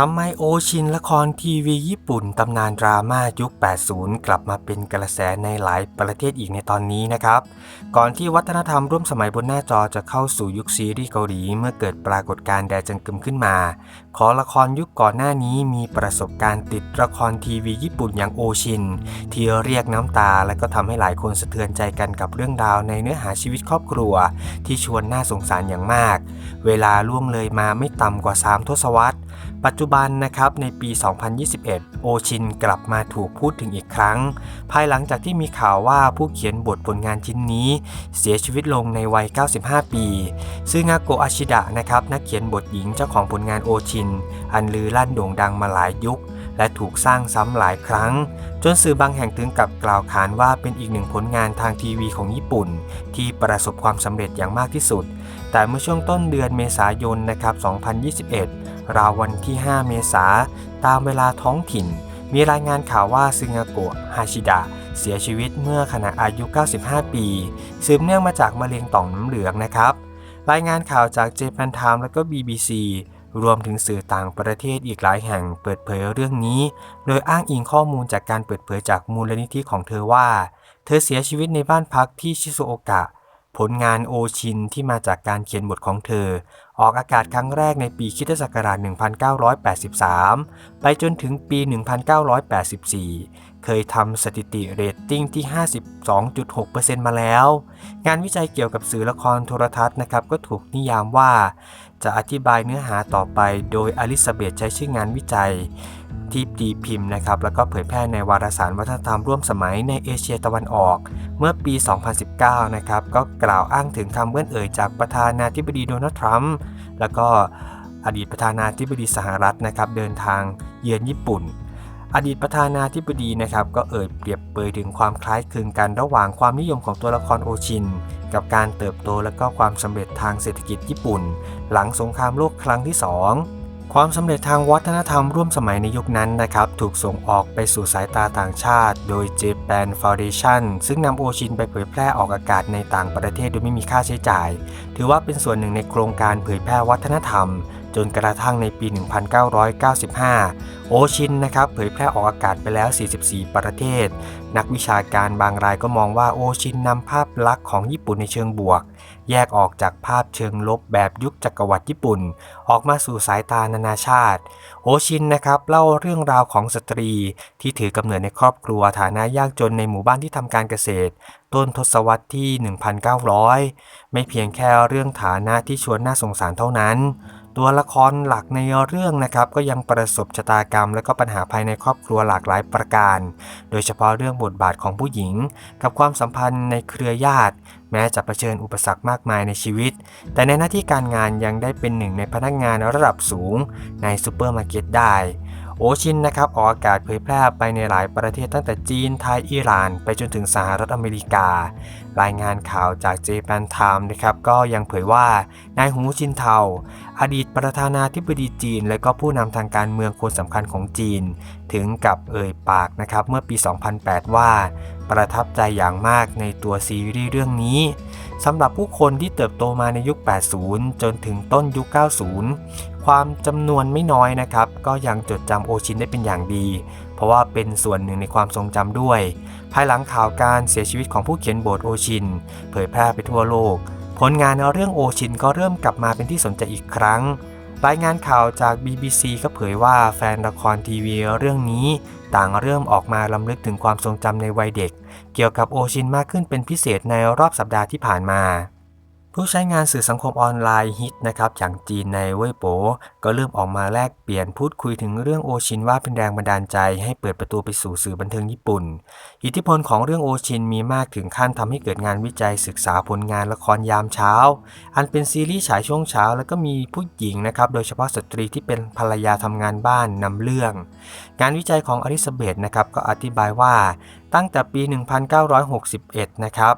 ทำไมโอชินละครทีวีญี่ปุ่นตำนานดราม่ายุค 80 กลับมาเป็นกระแสในหลายประเทศอีกในตอนนี้นะครับ ก่อนที่วัฒนธรรมร่วมสมัยบนหน้าจอจะเข้าสู่ยุคซีรีส์เกาหลีเมื่อเกิดปรากฏการณ์แดจังกึมขึ้นมา ขอละครยุคก่อนหน้านี้มีประสบการณ์ติดละครทีวีญี่ปุ่นอย่างโอชิน ที่เรียกน้ำตาและก็ทำให้หลายคนสะเทือนใจกันกับเรื่องราวในเนื้อหาชีวิตครอบครัว ที่ชวนน่าสงสารอย่างมาก เวลาล่วงเลยมาไม่ต่ำกว่า 3 ทศวรรษ ปัจจุบันนะครับในปี 2021 โอชินกลับมาถูกพูดถึงอีกครั้ง ภายหลังจากที่มีข่าวว่าผู้เขียนบทผลงานชิ้นนี้ เสียชีวิตลงในวัย 95 ปีซึ่งอาโกอาชิดะนะครับนักเขียนบทหญิงเจ้าของผลงานโอชิน อันลือลั่นโด่งดังมาหลายยุค และถูกสร้างซ้ำหลายครั้ง จนสื่อบางแห่งถึงกับกล่าวขานว่าเป็นอีกหนึ่งผลงานทางทีวีของญี่ปุ่น ที่ประสบความสำเร็จอย่างมากที่สุด แต่เมื่อช่วงต้นเดือนเมษายนนะครับ 2021 ราววันที่ 5 เมษาตามเวลาท้องถิ่น มีรายงานข่าวว่าซึงาโกะฮาชิดะเสียชีวิตเมื่อขณะอายุ 95 ปี สืบเนื่องมาจากมะเร็งต่อมน้ำเหลืองนะครับ รายงานข่าวจากเจแปนไทม์และก็ BBC รวมถึงสื่อต่างประเทศอีกหลายแห่งเปิดเผยเรื่องนี้ โดยอ้างอิงข้อมูลจากการเปิดเผยจากมูลนิธิของเธอว่า เธอเสียชีวิตในบ้านพักที่ชิซุโอกะ ผลงานโอชินที่มาจากการเขียนบทของเธอ ออกอากาศครั้งแรกในปีคิตศักราช 1983 ไปจนถึงปี 1984 เคยทำสถิติเรตติ้งที่ 52.6%มาแล้ว งานวิจัยเกี่ยวกับสื่อละครโทรทัศน์นะครับก็ถูกนิยามว่า จะอธิบายเนื้อหาต่อไปโดยอลิซาเบธใช้ชื่องานวิจัย ที่ตีพิมพ์นะครับแล้วก็เผยแพร่ในวารสารวัฒนธรรมร่วมสมัยในเอเชียตะวันออก เมื่อปี 2019 นะครับก็กล่าวอ้างถึงคำเบื้อนเอ่ยจากประธานาธิบดีโดนัลด์ทรัมป์แล้วก็อดีตประธานาธิบดีสหรัฐนะครับเดินทางเยือนญี่ปุ่น อดีตประธานาธิบดีนะครับก็เอ่ยเปรียบเปยถึงความคล้ายคลึงกันระหว่างความนิยมของตัวละครโอชิน กับการเติบโตและก็ความสำเร็จทางเศรษฐกิจญี่ปุ่น หลังสงครามโลกครั้งที่ 2 ความสำเร็จทางวัฒนธรรมร่วมสมัยในยุคนั้นนะครับ ถูกส่งออกไปสู่สายตาต่างชาติ โดย Japan Foundation ซึ่งนำโอชินไปเผยแพร่ออกอากาศในต่างประเทศโดยไม่มีค่าใช้จ่าย ถือว่าเป็นส่วนหนึ่งในโครงการเผยแพร่วัฒนธรรม จนกระทั่งในปี 1995 โอชินนะครับเผยแพร่ออกอากาศไปแล้ว 44 ประเทศ นักวิชาการบางรายก็มองว่าโอชินนำภาพลักษณ์ของญี่ปุ่นในเชิงบวก แยกออกจากภาพเชิงลบแบบยุคจักรวรรดิญี่ปุ่น ออกมาสู่สายตานานาชาติ โอชินนะครับเล่าเรื่องราวของสตรี ที่ถือกำเนิดในครอบครัวฐานะยากจนในหมู่บ้านที่ทำการเกษตร ต้นทศวรรษที่ 1,900 ไม่เพียงแค่เรื่องฐานะที่ชวนน่าสงสารเท่านั้นตัวละครหลักในเรื่องนะครับก็ยังประสบชะตากรรม และก็ปัญหาภายในครอบครัวหลากหลายประการ โดยเฉพาะเรื่องบทบาทของผู้หญิง กับความสัมพันธ์ในเครือญาติ แม้จะเผชิญอุปสรรคมากมายในชีวิต แต่ในหน้าที่การงานยังได้เป็นหนึ่งในพนักงานระดับสูง ในซูเปอร์มาร์เก็ตได้โอชินนะครับออกอากาศเผยแพร่ไปในหลายประเทศตั้งแต่จีน ไทย อิหร่าน ไปจนถึงสหรัฐอเมริกา รายงานข่าวจากเจแปนไทม์นะครับก็ยังเผยว่านายหูจินเทาอดีตประธานาธิบดีจีน และก็ผู้นำทางการเมืองคนสำคัญของจีน ถึงกับเอ่ยปากนะครับเมื่อปี 2008 ว่า ประทับใจอย่างมากในตัวซีรีส์เรื่องนี้สำหรับผู้คนที่เติบโตมาในยุค 80 จนถึงต้นยุค 90 ความจำนวนไม่น้อยนะครับ ก็ยังจดจำโอชินได้เป็นอย่างดี เพราะว่าเป็นส่วนหนึ่งในความทรงจำด้วย ภายหลังข่าวการเสียชีวิตของผู้เขียนบทโอชิน เผยแพร่ไปทั่วโลก ผลงานเรื่องโอชินก็เริ่มกลับมาเป็นที่สนใจอีกครั้ง รายงานข่าวจาก BBC ก็เผยว่าแฟนละครทีวีเรื่องนี้ ต่างเริ่มออกมาลำลึกถึงความทรงจำในวัยเด็ก เกี่ยวกับโอชินมากขึ้นเป็นพิเศษในรอบสัปดาห์ที่ผ่านมา ผู้ใช้งานสื่อสังคมออนไลน์ฮิตนะครับอย่างจีนในเว่ยโป ก็เริ่มออกมาแลกเปลี่ยนพูดคุยถึงเรื่องโอชินว่าเป็นแรงบันดาลใจให้เปิดประตูไปสู่สื่อบันเทิงญี่ปุ่น อิทธิพลของเรื่องโอชินมีมากถึงขั้นทำให้เกิดงานวิจัยศึกษาผลงานละครยามเช้า อันเป็นซีรีส์ฉายช่วงเช้า แล้วก็มีผู้หญิงนะครับโดยเฉพาะสตรีที่เป็นภรรยาทำงานบ้านนำเรื่อง งานวิจัยของอลิซาเบธนะครับก็อธิบายว่าตั้งแต่ปี 1961 นะครับ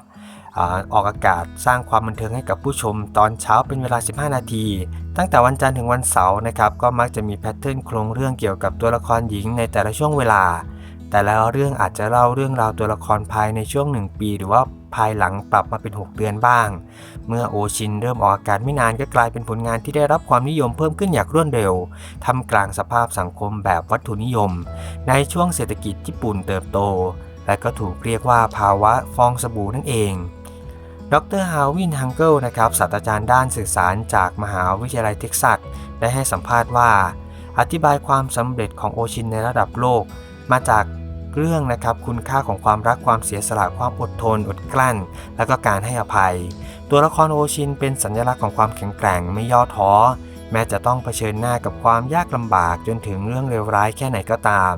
ออกอากาศสร้างความบันเทิงให้กับผู้ชมตอนเช้าเป็นเวลา 15 นาที ตั้งแต่วันจันทร์ถึงวันเสาร์นะครับก็มักจะมีแพทเทิร์นโครงเรื่องเกี่ยวกับตัวละครหญิงในแต่ละช่วงเวลา แต่แล้วเรื่องอาจจะเล่าเรื่องราวตัวละครภายในช่วงหนึ่งปี หรือว่าภายหลังปรับมาเป็น 6 เดือนบ้าง เมื่อโอชินเริ่มออกอากาศไม่นานก็กลายเป็นผลงานที่ได้รับความนิยมเพิ่มขึ้นอย่างรวดเร็วทำกลางสภาพสังคมแบบวัตถุนิยม ในช่วงเศรษฐกิจญี่ปุ่นเติบโต และก็ถูกเรียกว่าภาวะฟองสบู่นั่นเอง ดรฮาวินฮังเกิลนะครับศาสตราจารย์ด้านสื่อสารจากมหาวิทยาลัยเท็กซัสได้ให้สัมภาษณ์ว่า อธิบายความสำเร็จของโอชินในระดับโลก มาจากเรื่องนะครับคุณค่าของความรักความเสียสละความอดทน อดกลั้น และก็การให้อภัย ตัวละครโอชินเป็นสัญลักษณ์ของความแข็งแกร่งไม่ย่อท้อ แม้จะต้องเผชิญหน้ากับความยากลำบากจนถึงเรื่องเลวร้ายแค่ไหนก็ตาม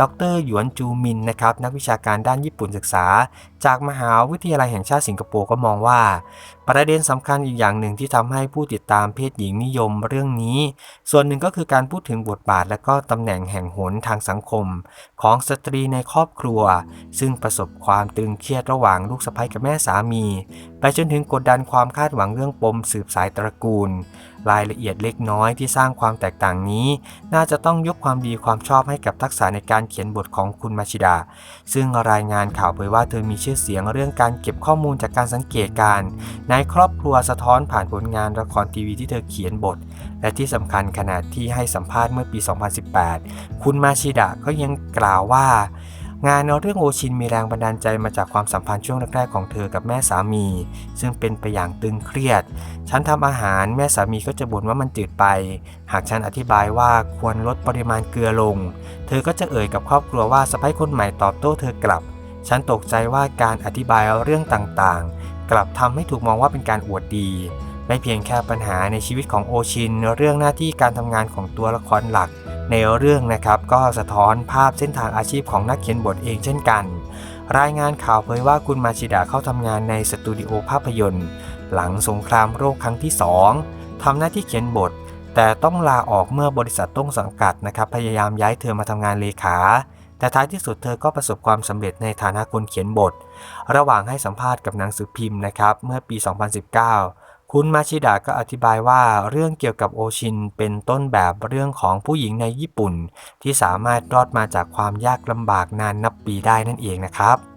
ดรหยวนจูมินนะครับนักวิชาการด้านญี่ปุ่นศึกษา จากมหาวิทยาลัยแห่งชาติสิงคโปร์ก็มองว่า ประเด็นสำคัญอีกอย่างหนึ่งที่ทำให้ผู้ติดตามเพศหญิงนิยมเรื่องนี้ ส่วนหนึ่งก็คือการพูดถึงบทบาทและก็ตำแหน่งแห่งหนทางสังคม ของสตรีในครอบครัว ซึ่งประสบความตึงเครียดระหว่างลูกสะใภ้กับแม่สามี ไปจนถึงกดดันความคาดหวังเรื่องปมสืบสายตระกูล รายละเอียดเล็กน้อยที่สร้างความแตกต่างนี้ น่าจะต้องยกความดีความชอบให้กับทักษะในการเขียนบทของคุณมาชิดา ซึ่งรายงานข่าวเผยว่าเธอมีชื่อเสียงเรื่องการเก็บข้อมูลจากการสังเกตการณ์ในครอบครัวสะท้อนผ่านผลงานละครทีวีที่เธอเขียนบท และที่สำคัญขณะที่ให้สัมภาษณ์เมื่อปี 2018 คุณมาชิดะก็ยังกล่าวว่า งานเรื่องโอชินมีแรงบันดาลใจมาจากความสัมพันธ์ช่วงแรกๆของเธอกับแม่สามี ซึ่งเป็นไปอย่างตึงเครียด ฉันทำอาหารแม่สามีก็จะบ่นว่ามันจืดไป หากฉันอธิบายว่าควรลดปริมาณเกลือลง เธอก็จะเอ่ยกับครอบครัวว่าสะใภ้คนใหม่ตอบโต้เธอ กลับ ฉันตกใจว่าการอธิบายเรื่องต่างๆ กลับทำให้ถูกมองว่าเป็นการอวดดี ไม่เพียงแค่ปัญหาในชีวิตของโอชิน เรื่องหน้าที่การทำงานของตัวละครหลัก ในเรื่องนะครับก็สะท้อนภาพเส้นทางอาชีพของนักเขียนบทเองเช่นกัน รายงานข่าวเผยว่าคุณมาชิดะเข้าทำงานในสตูดิโอภาพยนตร์ หลังสงครามโลกครั้งที่ 2ทำหน้าที่เขียนบท แต่ต้องลาออกเมื่อบริษัทต้นสังกัดนะครับพยายามย้ายเธอมาทำงานเลขา แต่ท้ายที่สุดเธอก็ประสบความสำเร็จในฐานะคนเขียนบท ระหว่างให้สัมภาษณ์กับหนังสือพิมพ์นะครับเมื่อปี 2019 คุณมาชิดะก็อธิบายว่าเรื่องเกี่ยวกับโอชินเป็นต้นแบบเรื่องของผู้หญิงในญี่ปุ่น ที่สามารถรอดมาจากความยากลำบากนานนับปีได้นั่นเองนะครับ